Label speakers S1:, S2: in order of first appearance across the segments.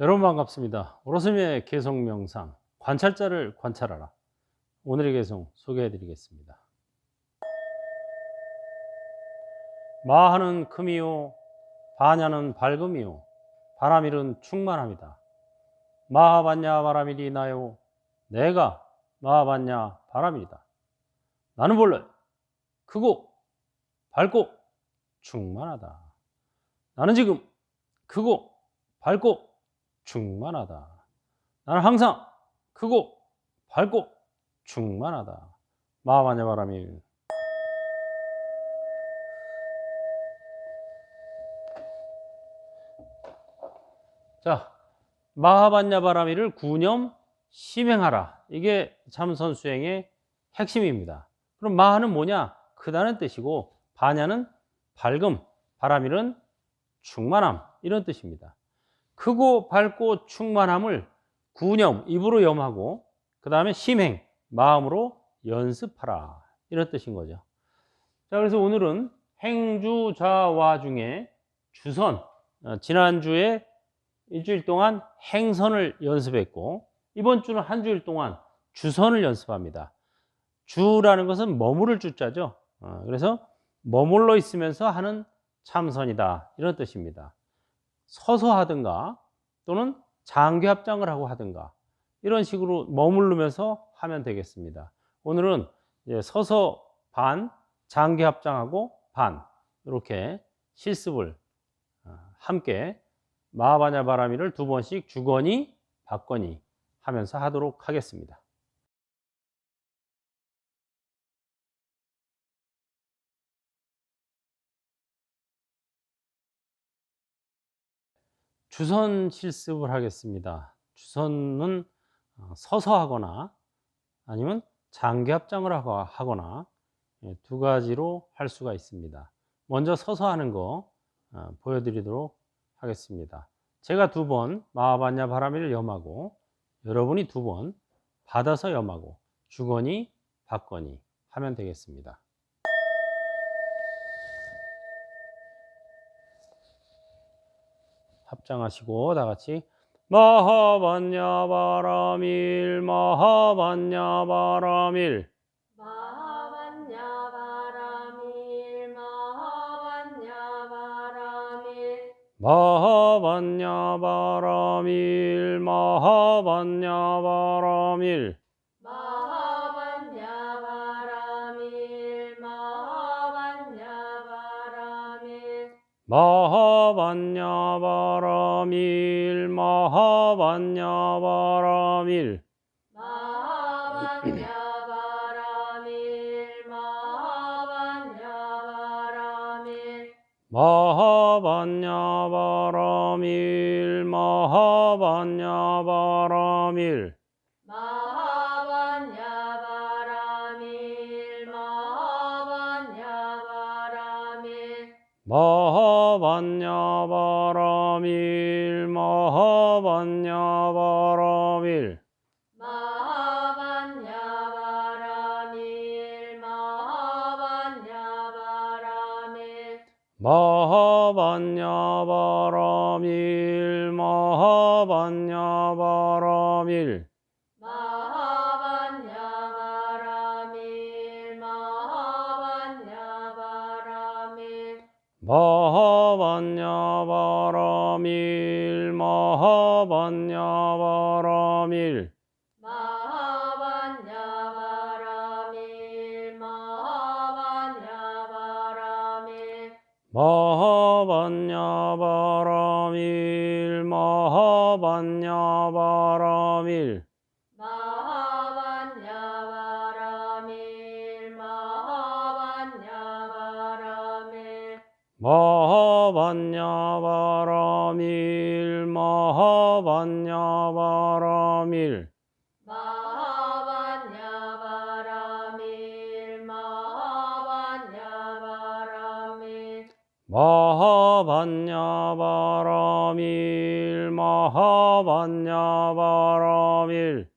S1: 여러분 반갑습니다. 오로스미의 개성 명상 관찰자를 관찰하라. 오늘의 개성 소개해 드리겠습니다. 마하는 금이요 바냐는 밝음이요 바라밀은 충만합니다. 마하반야 바라밀이 나요 내가 마하반야 바라밀이다. 나는 본래 크고 밝고 충만하다. 나는 지금 크고 밝고 충만하다. 나는 항상 크고 밝고 충만하다. 마하반야 바라밀 자, 마하반야 바라미를 구념 심행하라. 이게 참선 수행의 핵심입니다. 그럼 마하는 뭐냐? 크다는 뜻이고 바냐는 밝음, 바라밀은 충만함 이런 뜻입니다. 크고 밝고 충만함을 구념 입으로 염하고 그 다음에 심행 마음으로 연습하라 이런 뜻인 거죠. 자 그래서 오늘은 행주자와 중에 주선 어, 지난주에 일주일 동안 행선을 연습했고 이번 주는 한 주일 동안 주선을 연습합니다. 주라는 것은 머무를 주자죠. 어, 그래서 머물러 있으면서 하는 참선이다 이런 뜻입니다. 서서 하든가 또는 장기 합장을 하고 하든가 이런 식으로 머무르면서 하면 되겠습니다. 오늘은 서서 반, 장기 합장하고 반 이렇게 실습을 어, 함께 마하바냐 바라미를 두 번씩 주거니 받거니 하면서 하도록 하겠습니다. 주선 실습을 하겠습니다. 주선은 어, 서서 하거나 아니면 장기 합장을 하거나 예, 두 가지로 할 수가 있습니다. 먼저 서서 하는 거 어, 보여드리도록 하겠습니다. 제가 두 번 마하반야 바라미를 염하고 여러분이 두 번 받아서 염하고 주거니 받거니 하면 되겠습니다. 합장하시고 다 같이 마하반야 바라밀 마하반야 바라밀.
S2: 마하반야 바라밀 마하반야 바라밀.
S1: 마하반야 바라밀 마하반야 바라밀
S2: 마하반야 바라밀 마하반야 바라밀.
S1: 마하반야 바라밀 마하반야 바라밀.
S2: 마하반야 바라밀 마하반야
S1: 마하반야 바라밀. 마하반야 바라밀
S2: 마하반야 바라밀. 마하반야 바라밀
S1: 마하반야 바라밀 마하반야 바라밀
S2: 마하반야 바라밀. 마하반야 바라밀
S1: 마하반야 바라밀. 마하반야 바라밀
S2: 마하반야 바라밀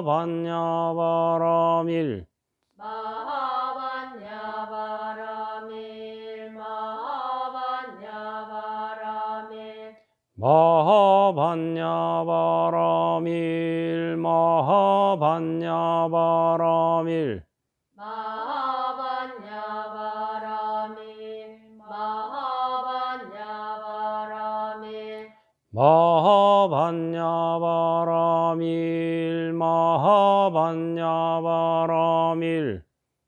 S2: 마하반야바라밀.
S1: 마하반야바라밀 마하반야바라밀.
S2: 마하반야바라밀 마하반야바라밀
S1: 마하반야바라밀.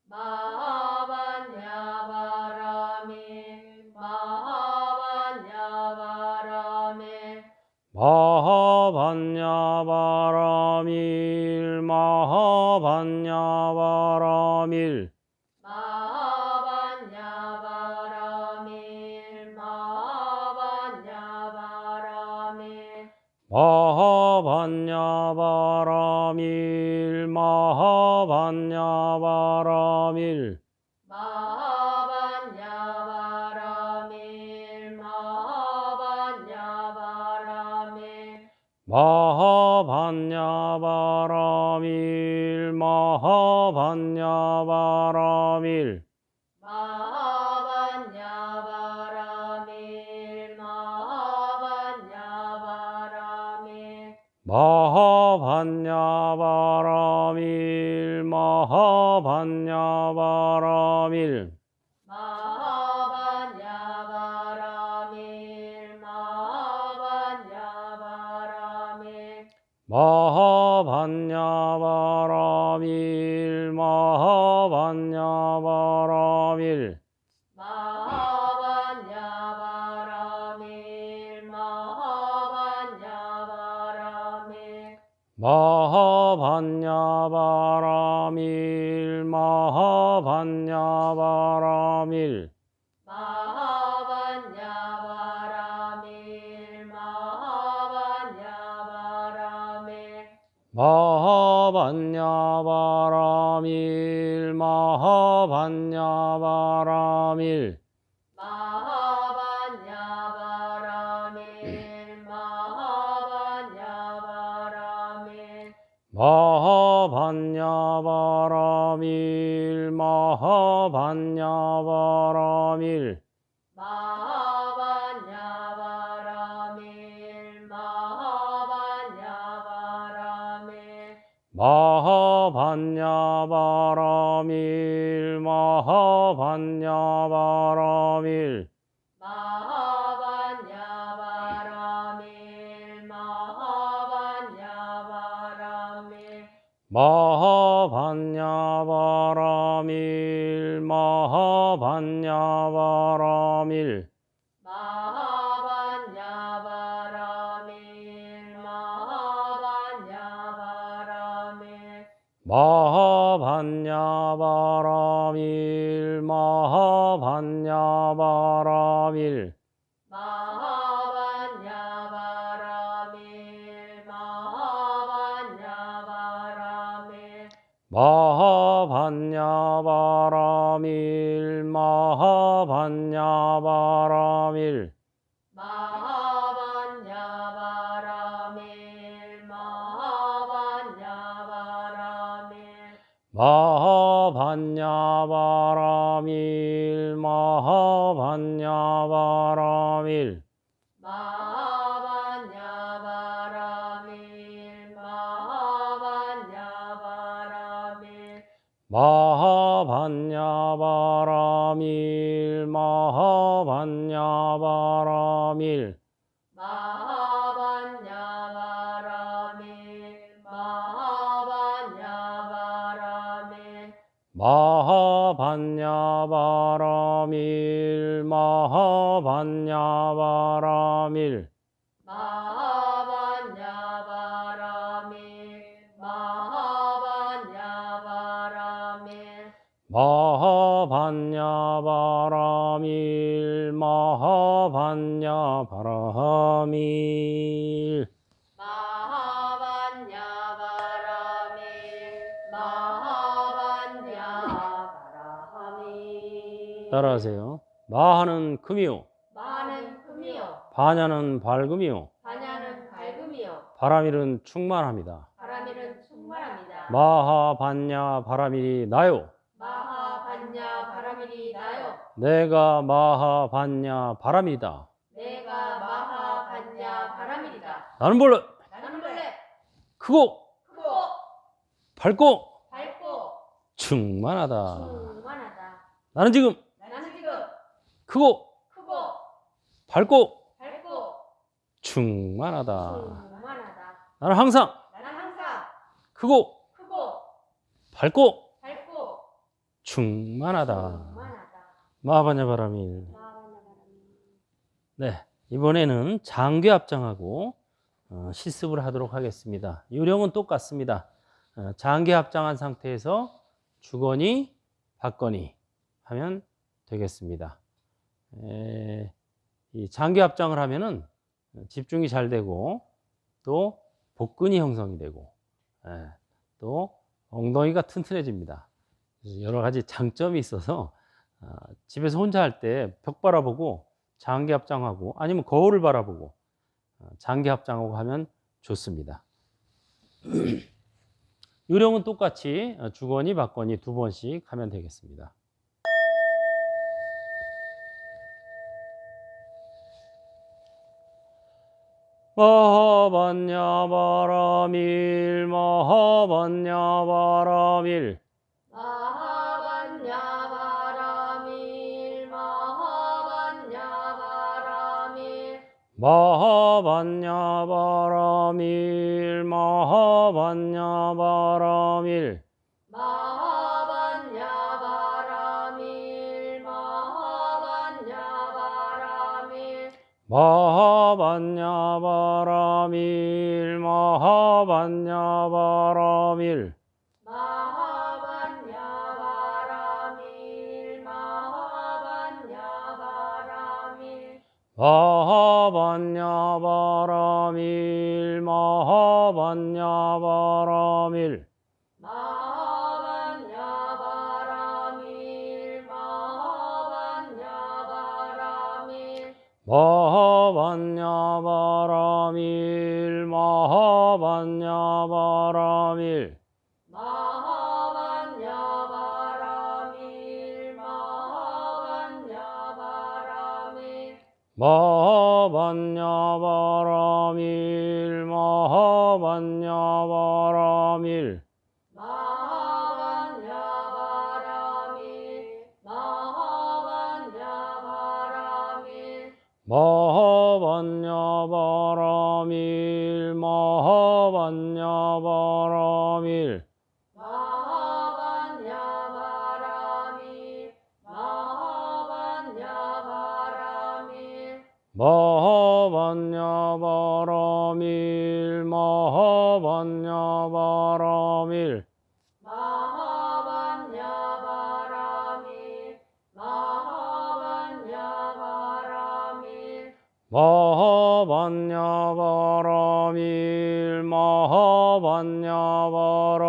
S1: 마하반야바라밀
S2: 마하반야바라밀. 마
S1: 마하반야바라밀. 마하반야바라밀
S2: 마하반야바라밀. 마하반야바라밀
S1: 마하반야바라밀 마하반야바라밀
S2: 마하반야바라밀. 마하반야바라밀
S1: 마하반야바라밀. 마하반야바라밀
S2: 마하반야바라밀 마하반야바라밀.
S1: 마하반야바라밀 마하반야바라밀.
S2: 마하반야바라밀 마하반야바라밀.
S1: 마하반야바라밀 마하반야바라밀.
S2: 마 바라밀 마하반야 바라밀.
S1: 마하반야 바라밀 마하반야 바라밀.
S2: 마하반야 바라밀 마하반야 바라밀.
S1: 마하반야 바라밀 마하반야 바라밀.
S2: 마 반야바라밀 마하반야바라밀.
S1: 마하반야바라밀 마하반야바라밀.
S2: 마하반야바라밀 마하반야바라밀
S1: 마하반야바라밀 마하반야바라밀.
S2: 마하반야바라밀 마하반야바라밀.
S1: 마하반야바라밀 마하반야바라밀.
S2: 마하반야바라밀 마
S1: 마하반야 바라밀 마하반야 바라밀
S2: 마하반야 바라밀 마하반야 바라밀
S1: 따라하세요. 마하는 금이요.
S2: 마는 금이요
S1: 반야는 밝음이요.
S2: 반야는 밝음이요
S1: 바라밀은 충만합니다.
S2: 바라밀은
S1: 마하반야 바라밀이 나요.
S2: 마하반야 바라밀이 나요.
S1: 내가 마하 반야 바람이다.
S2: 내가 마하 반야 바라밀이다.
S1: 나는 원래
S2: 나는 원래
S1: 크고
S2: 크고
S1: 밝고
S2: 밝고
S1: 충만하다.
S2: 충만하다.
S1: 나는 지금
S2: 나는 지금
S1: 크고
S2: 크고
S1: 밝고
S2: 밝고
S1: 충만하다.
S2: 충만하다.
S1: 나는 항상
S2: 나는 항상
S1: 크고
S2: 크고
S1: 밝고
S2: 밝고
S1: 충만하다. 마하반야 바라밀. 네, 이번에는 장괴 합장하고 어, 실습을 하도록 하겠습니다. 요령은 똑같습니다. 어, 장괴 합장한 상태에서 주거니 받거니 하면 되겠습니다. 에, 이 장괴 합장을 하면은 집중이 잘 되고 또 복근이 형성이 되고 에, 또 엉덩이가 튼튼해집니다. 여러 가지 장점이 있어서 어, 집에서 혼자 할 때 벽 바라보고 장기 합장하고 아니면 거울을 바라보고 어, 장기 합장하고 하면 좋습니다. 요령은 똑같이 어, 주거니 받거니 두 번씩 하면 되겠습니다. 마하반야 바라밀 마하반야 바라밀
S2: 마하반야 바라밀 마하반야 바라밀.
S1: 마하반야 바라밀 마하반야 바라밀.
S2: 마하반야 바라밀 마하반야 바라밀
S1: 마하반야 바라밀 마하반야 바라밀.
S2: 마하반야 바라밀 마하반야 바라밀.
S1: 마하반야 바라밀 마하반야 바라밀
S2: 마하반야 바라밀 마하반야 바라밀
S1: 마하반야 바라밀 마하반야 바라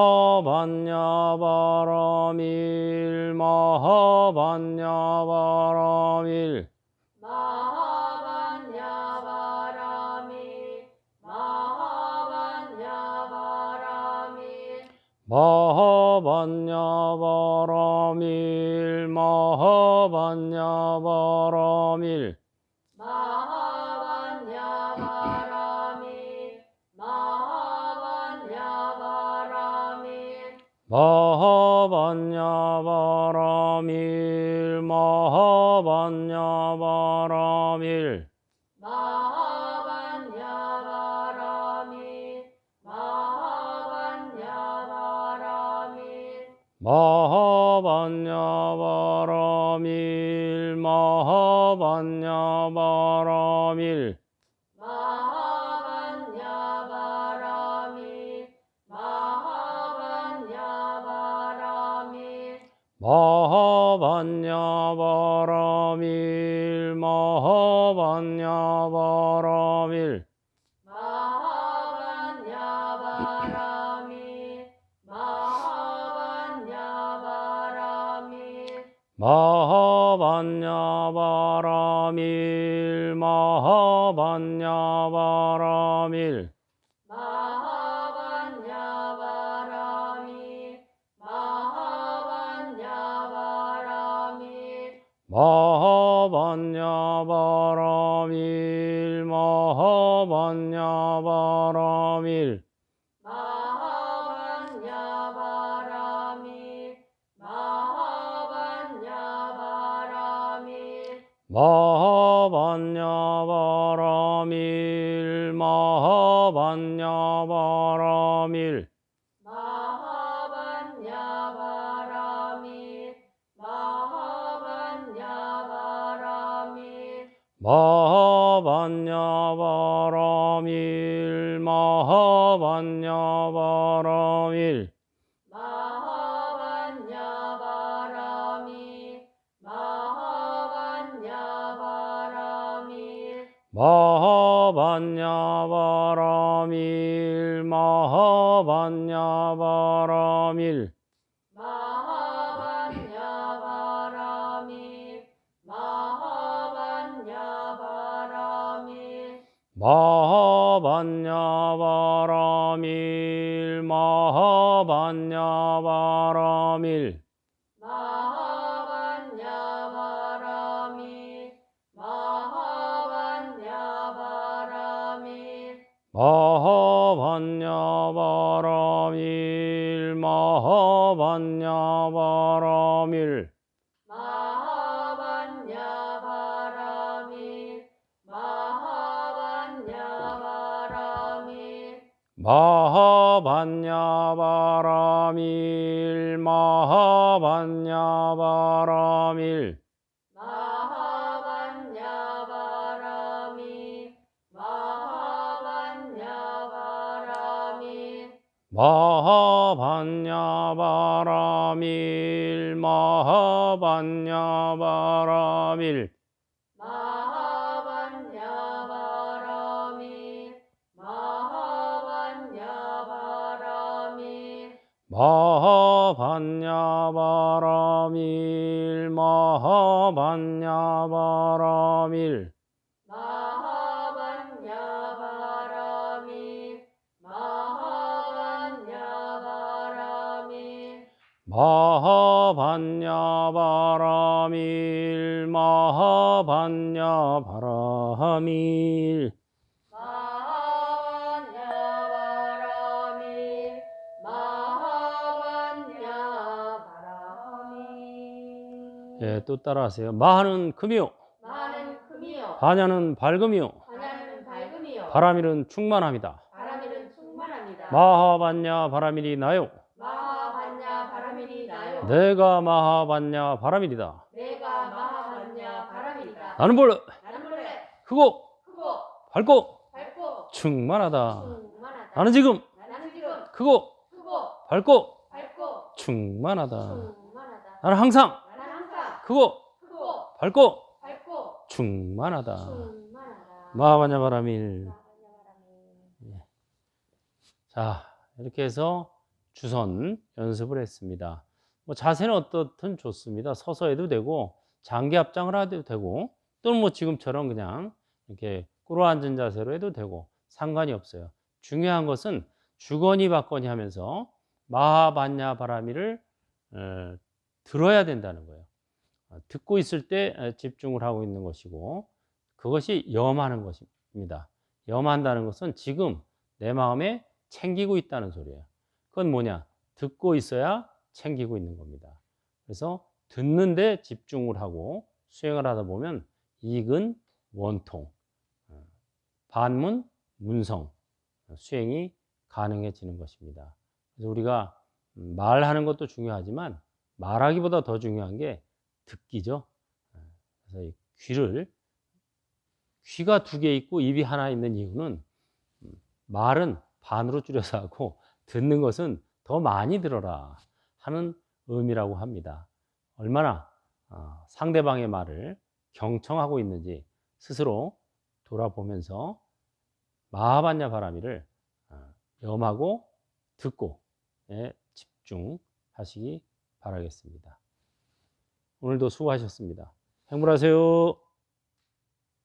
S2: 마하반야 바라밀 마하반야 바라밀.
S1: 마하반야 바라밀 마하반야 바라밀.
S2: 마하반야 바라밀 마하반야 바라밀
S1: 마하반야 바라밀 마하반야 바라밀
S2: 마하반야 바라밀 마하반야 바라밀
S1: 마하반야바라밀 마하반야바라밀.
S2: 마하반야바라밀 마하반야바라밀.
S1: 마하반야바라밀 마하반
S2: 마하반야바라밀. 마하반야바라밀
S1: 마하반야바라밀. 마하반야
S2: 마하반야바라밀 마하반야바라밀
S1: 마하반야 바라밀 마하반야 바라밀.
S2: 마하반야 바라밀 마하반야 바라밀.
S1: 마하반야 바라밀 마하반야 바라밀
S2: 바라밀 마하반야 바라밀.
S1: 마하반야 바라밀 마하반야 바라밀.
S2: 마하반야 바라밀 마하반야 바라밀
S1: 또 따라하세요. 마하는 금이요.
S2: 마는 금이요
S1: 반야는 밝음이요.
S2: 반야는 밝음이요
S1: 바라밀은 충만합니다.
S2: 바라밀은 충만합니다
S1: 마하 반야 바라밀이 나요.
S2: 마하 반야 바라밀이 나요
S1: 내가 마하 반야 바라밀이다.
S2: 내가 마하 반야 바라밀이다
S1: 나는 볼래
S2: 나는 원래
S1: 크고
S2: 크고
S1: 밝고
S2: 밝고
S1: 충만하다.
S2: 충만하다
S1: 나는 지금
S2: 나는 지금
S1: 크고
S2: 크고
S1: 밝고
S2: 밝고
S1: 충만하다.
S2: 충만하다
S1: 나는 항상 크고
S2: 크고
S1: 밝고
S2: 밝고
S1: 충만하다.
S2: 충만하다
S1: 마하반야 바라밀.
S2: 바라밀
S1: 자, 이렇게 해서 주선 연습을 했습니다. 뭐 자세는 어떻든 좋습니다. 서서 해도 되고 장기 합장을 해도 되고 또는 뭐 지금처럼 그냥 이렇게 꿇어 앉은 자세로 해도 되고 상관이 없어요. 중요한 것은 주거니 받거니 하면서 마하반야 바라미를 어, 들어야 된다는 거예요. 어, 듣고 있을 때 어, 집중을 하고 있는 것이고 그것이 염하는 것입니다. 염한다는 것은 지금 내 마음에 챙기고 있다는 소리예요. 그건 뭐냐? 듣고 있어야 챙기고 있는 겁니다. 그래서 듣는데 집중을 하고 수행을 하다 보면 이근 원통, 어, 반문 문성 어, 수행이 가능해지는 것입니다. 그래서 우리가 음, 말하는 것도 중요하지만 말하기보다 더 중요한 게 듣기죠. 예. 그래서 이 귀를 귀가 두 개 있고 입이 하나 있는 이유는 음, 말은 반으로 줄여서 하고 듣는 것은 더 많이 들어라 하는 의미라고 합니다. 얼마나 어, 상대방의 말을 경청하고 있는지 스스로 돌아보면서 마하반야 바라미를 어, 염하고 듣고 예, 집중하시기 바라겠습니다. 오늘도 수고하셨습니다. 행복하세요.